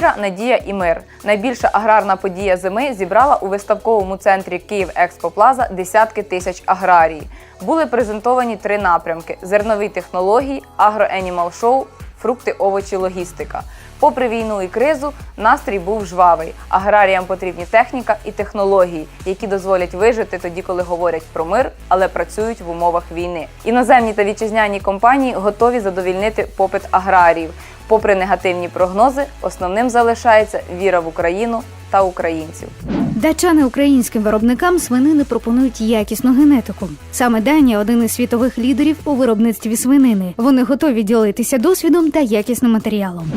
Віра, надія і мир. Найбільша аграрна подія зими зібрала у виставковому центрі Київ Експоплаза десятки тисяч аграрій. Були презентовані три напрямки: зернові технології, агроенімал шоу, фрукти, овочі, логістика. Попри війну і кризу, настрій був жвавий. Аграріям потрібні техніка і технології, які дозволять вижити тоді, коли говорять про мир, але працюють в умовах війни. Іноземні та вітчизняні компанії готові задовільнити попит аграріїв. Попри негативні прогнози, основним залишається віра в Україну та українців. Датчани українським виробникам свинини пропонують якісну генетику. Саме Данія один із світових лідерів у виробництві свинини. Вони готові ділитися досвідом та якісним матеріалом.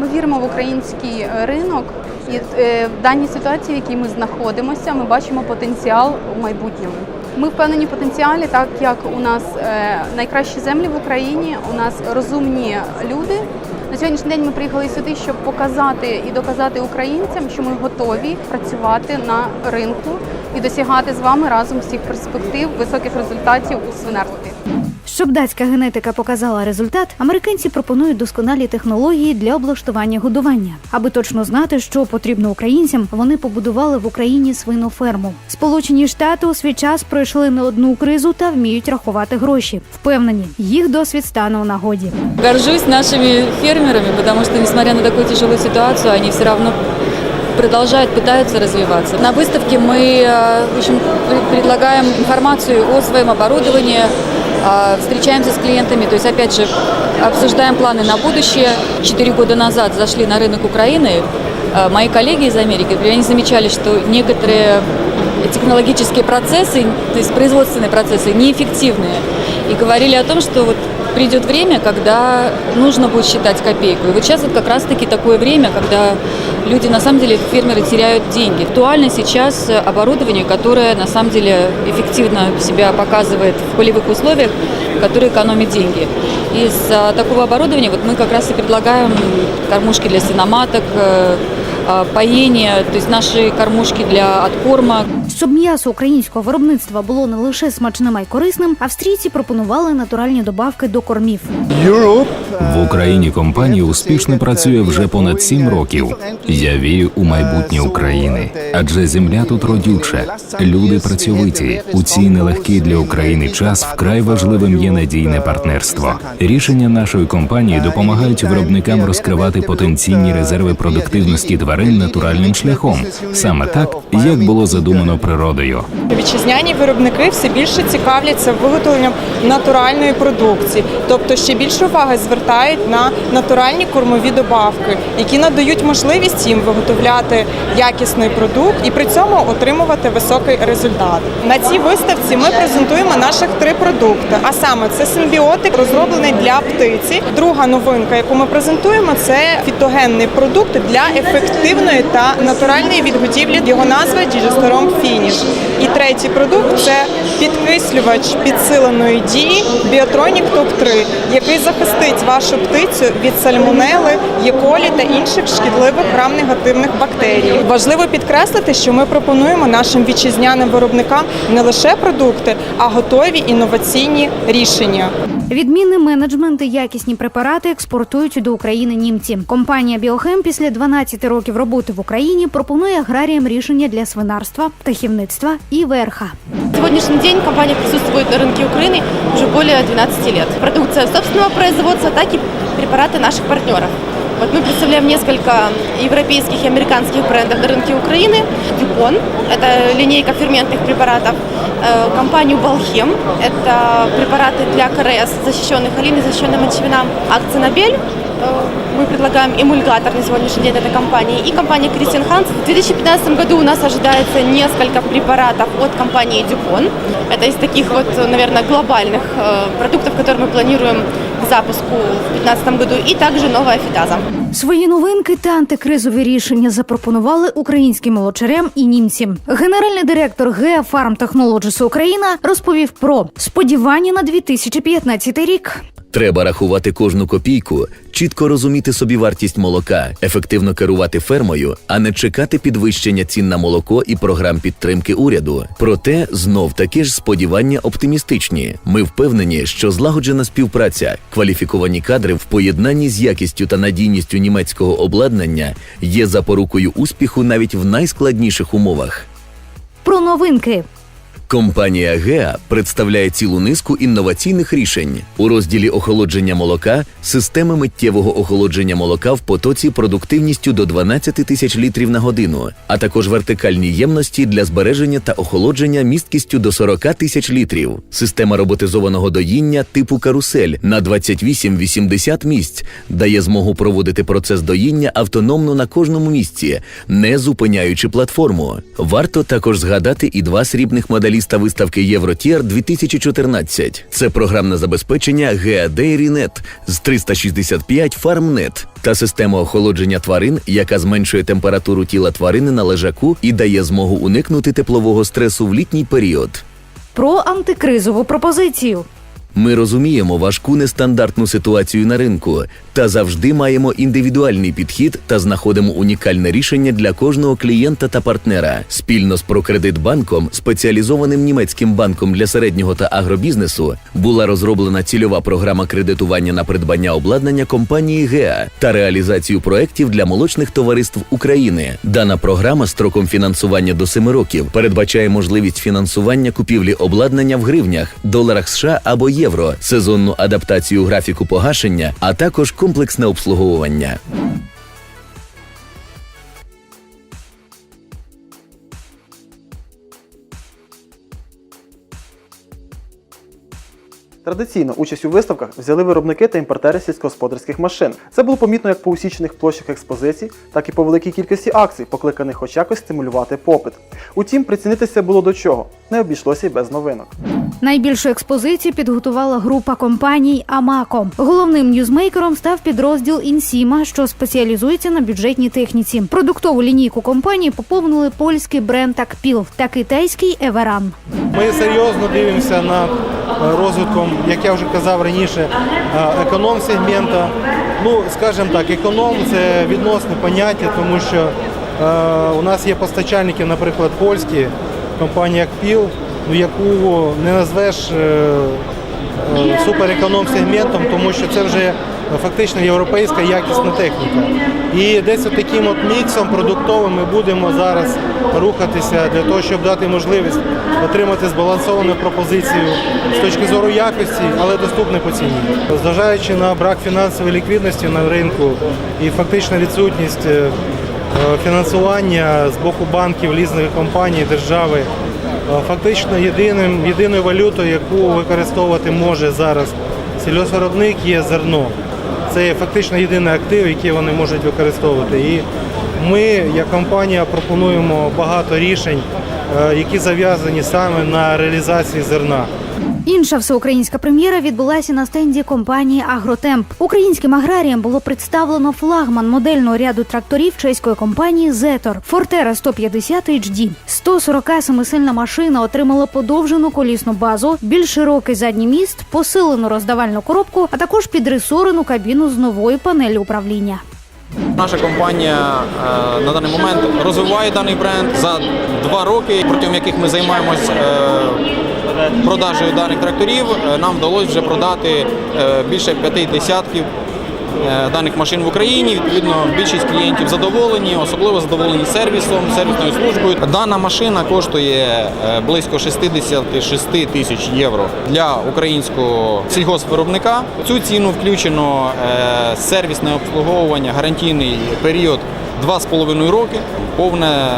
Ми віримо в український е, ринок, і е, в даній ситуації, в якій ми знаходимося, ми бачимо потенціал у майбутньому. Ми впевнені в потенціалі, так як у нас е, найкращі землі в Україні, у нас розумні люди. На сьогоднішній день ми приїхали сюди, щоб показати і доказати українцям, що ми готові працювати на ринку і досягати з вами разом всіх перспектив, високих результатів у свинарстві. Щоб датська генетика показала результат, американці пропонують досконалі технології для облаштування годування. Аби точно знати, що потрібно українцям, вони побудували в Україні свиноферму. Сполучені Штати у свій час пройшли не одну кризу та вміють рахувати гроші. Впевнені, їх досвід стане у нагоді. Горжусь нашими фермерами, потому что, несмотря на такую тяжелую ситуацию, они все равно продолжают, пытаются развиваться. На выставке мы э, в общем, пр- предлагаем информацию о своем оборудовании, э, встречаемся с клиентами, то есть, опять же, обсуждаем планы на будущее. Четыре года назад зашли на рынок Украины э, мои коллеги из Америки, например, они замечали, что некоторые технологические процессы, то есть производственные процессы, неэффективные. И говорили о том, что вот придет время, когда нужно будет считать копейку. И вот сейчас вот как раз-таки такое время, когда люди, на самом деле, фермеры теряют деньги. Актуально сейчас оборудование, которое, на самом деле, эффективно себя показывает в полевых условиях, которое экономит деньги. Из а, такого оборудования вот мы как раз и предлагаем кормушки для свиноматок, э, а, поение, то есть наши кормушки для откорма, Щоб м'ясо українського виробництва було не лише смачним, а й корисним, австрійці пропонували натуральні добавки до кормів. В Україні компанія успішно працює вже понад сім років. Я вірю у майбутнє України, адже земля тут родюча, люди працьовиті. У цій нелегкий для України час вкрай важливим є надійне партнерство. Рішення нашої компанії допомагають виробникам розкривати потенційні резерви продуктивності тварин натуральним шляхом, саме так, як було задумано природою. Вітчизняні виробники все більше цікавляться виготовленням натуральної продукції, тобто ще більше уваги звертають на натуральні кормові добавки, які надають можливість їм виготовляти якісний продукт і при цьому отримувати високий результат. На цій виставці ми презентуємо наших три продукти. А саме це симбіотик, розроблений для птиці. Друга новинка, яку ми презентуємо, це фітогенний продукт для ефективної та натуральної відгодівлі. Його назва Діджестером Фініш. І третій продукт це підкислювач підсиленої дії Біотронік Топ 3 який захистить вашу птицю від сальмонели, єколі та інших шкідливих грам-негативних бактерій. Важливо підкреслити, що ми пропонуємо нашим вітчизняним виробникам не лише продукти, а готові інноваційні рішення. Відмінний менеджмент і якісні препарати експортують до України німці. Компанія Біохем після 12 років роботи в Україні пропонує аграріям рішення для свинарства, птахівництва і ВРХ. сегодняшний день компания присутствует на рынке Украины уже более 12 лет. Продукция собственного производства, так и препараты наших партнеров. Вот мы представляем несколько европейских и американских брендов на рынке Украины. Дюпон – это линейка ферментных препаратов. Э, Компанию Балхем – это препараты для КРС, защищенных олин и защищенным мочевинам. Акцинабель э, мы предлагаем эмульгатор на сегодняшний день этой компании. И компания Кристин Ханс. В 2015 году у нас ожидается несколько препаратов от компании Дюпон. Это из таких вот, наверное, глобальных э, продуктов, которые мы планируем к запуску в 2015 году. И также новая фитаза. Свої новинки та антикризові рішення запропонували українським молочарям і німцям. Генеральний директор Геа Farm Technologies Україна розповів про сподівання на 2015 рік. Треба рахувати кожну копійку, чітко розуміти собі вартість молока, ефективно керувати фермою, а не чекати підвищення цін на молоко і програм підтримки уряду. Проте знов таки ж сподівання оптимістичні. Ми впевнені, що злагоджена співпраця, кваліфіковані кадри в поєднанні з якістю та надійністю німецького обладнання є запорукою успіху навіть в найскладніших умовах. Про новинки. Компанія ГЕА представляє цілу низку інноваційних рішень у розділі охолодження молока, системи миттєвого охолодження молока в потоці продуктивністю до 12 тисяч літрів на годину, а також вертикальні ємності для збереження та охолодження місткістю до 40 тисяч літрів, система роботизованого доїння типу карусель на 28-80 місць дає змогу проводити процес доїння автономно на кожному місці, не зупиняючи платформу. Варто також згадати і два срібних медаліста виставки Євротір 2014. Це програмне забезпечення GEA DairyNet з 365 Фармнет та система охолодження тварин, яка зменшує температуру тіла тварини на лежаку і дає змогу уникнути теплового стресу в літній період. Про антикризову пропозицію. Ми розуміємо важку нестандартну ситуацію на ринку та завжди маємо індивідуальний підхід та знаходимо унікальне рішення для кожного клієнта та партнера. Спільно з Прокредитбанком, спеціалізованим німецьким банком для середнього та агробізнесу, була розроблена цільова програма кредитування на придбання обладнання компанії ГЕА та реалізацію проєктів для молочних товариств України. Дана програма строком фінансування до 7 років передбачає можливість фінансування купівлі обладнання в гривнях, доларах США або євро, сезонну адаптацію графіку погашення, а також комплексне обслуговування. Традиційно участь у виставках взяли виробники та імпортери сільськогосподарських машин. Це було помітно як по усічених площах експозицій, так і по великій кількості акцій, покликаних хоч якось стимулювати попит. Утім, прицінитися було до чого, не обійшлося й без новинок. Найбільшу експозицію підготувала група компаній Амако. Головним ньюзмейкером став підрозділ Інсіма, що спеціалізується на бюджетній техніці. Продуктову лінійку компанії поповнили польський бренд Акпіл та китайський Еверан. Ми серйозно дивимося над е, розвитком, як я вже казав раніше, е, економ-сегмента. Ну, скажімо так, економ це відносне поняття, тому що е, у нас є постачальники, наприклад, польські, компанія КПІЛ, ну, яку не назвеш е, е, супереконом-сегментом, тому що це вже фактично європейська якісна техніка. І десь таким от міксом продуктовим ми будемо зараз рухатися для того, щоб дати можливість отримати збалансовану пропозицію з точки зору якості, але доступне по ціні. Зважаючи на брак фінансової ліквідності на ринку і фактично відсутність е, фінансування з боку банків, лізних компаній, держави. Е, Фактично єдиним, єдиною валютою, яку використовувати може зараз сільгоспвиробник, є зерно. Це фактично єдиний актив, який вони можуть використовувати. І ми, як компанія, пропонуємо багато рішень, е, які зав'язані саме на реалізації зерна. Інша всеукраїнська прем'єра відбулася на стенді компанії Агротемп. Українським аграріям було представлено флагман модельного ряду тракторів чеської компанії Зетор Фортера 150 HD. 147-сильна машина отримала подовжену колісну базу, більш широкий задній міст, посилену роздавальну коробку, а також підресорену кабіну з новою панелі управління. Наша компанія е, на даний момент розвиває даний бренд за два роки, протягом яких ми займаємось е, продажею даних тракторів. е, Нам вдалося вже продати е, більше п'яти десятків е, даних машин в Україні. Відповідно, більшість клієнтів задоволені, особливо задоволені сервісом, сервісною службою. Дана машина коштує близько 66 тисяч євро для українського сільгоспвиробника. Цю ціну включено сервісне обслуговування, гарантійний період 2,5 роки, повне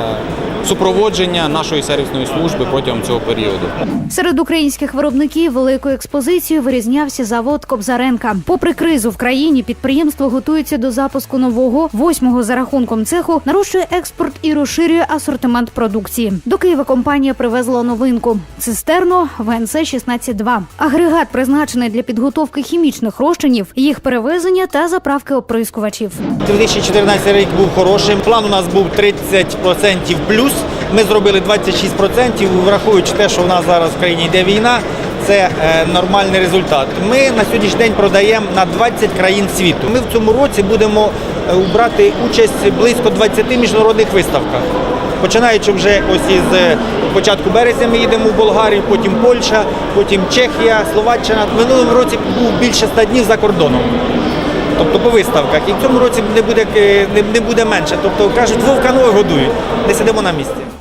супроводження нашої сервісної служби протягом цього періоду. Серед українських виробників великою експозицією вирізнявся завод Кобзаренка. Попри кризу в країні, підприємство готується до запуску нового восьмого за рахунком цеху, нарощує експорт і розширює асортимент продукції. До Києва компанія привезла новинку цистерну ВНЦ 16-2. Агрегат призначений для підготовки хімічних розчинів, їх перевезення та заправки оприскувачів. 2014 рік був хорошим. План у нас був 30% плюс. Ми зробили 26%, враховуючи те, що в нас зараз в країні йде війна. це е, нормальний результат. Ми на сьогоднішній день продаємо на 20 країн світу. Ми в цьому році будемо е, брати участь близько 20 міжнародних виставках. Починаючи вже ось із е, початку березня ми їдемо в Болгарію, потім Польща, потім Чехія, Словаччина. В минулому році був більше 100 днів за кордоном. Тобто по виставках. І в цьому році не буде, е, не, не буде менше. Тобто кажуть, вовка ноги годують, не сидимо на місці.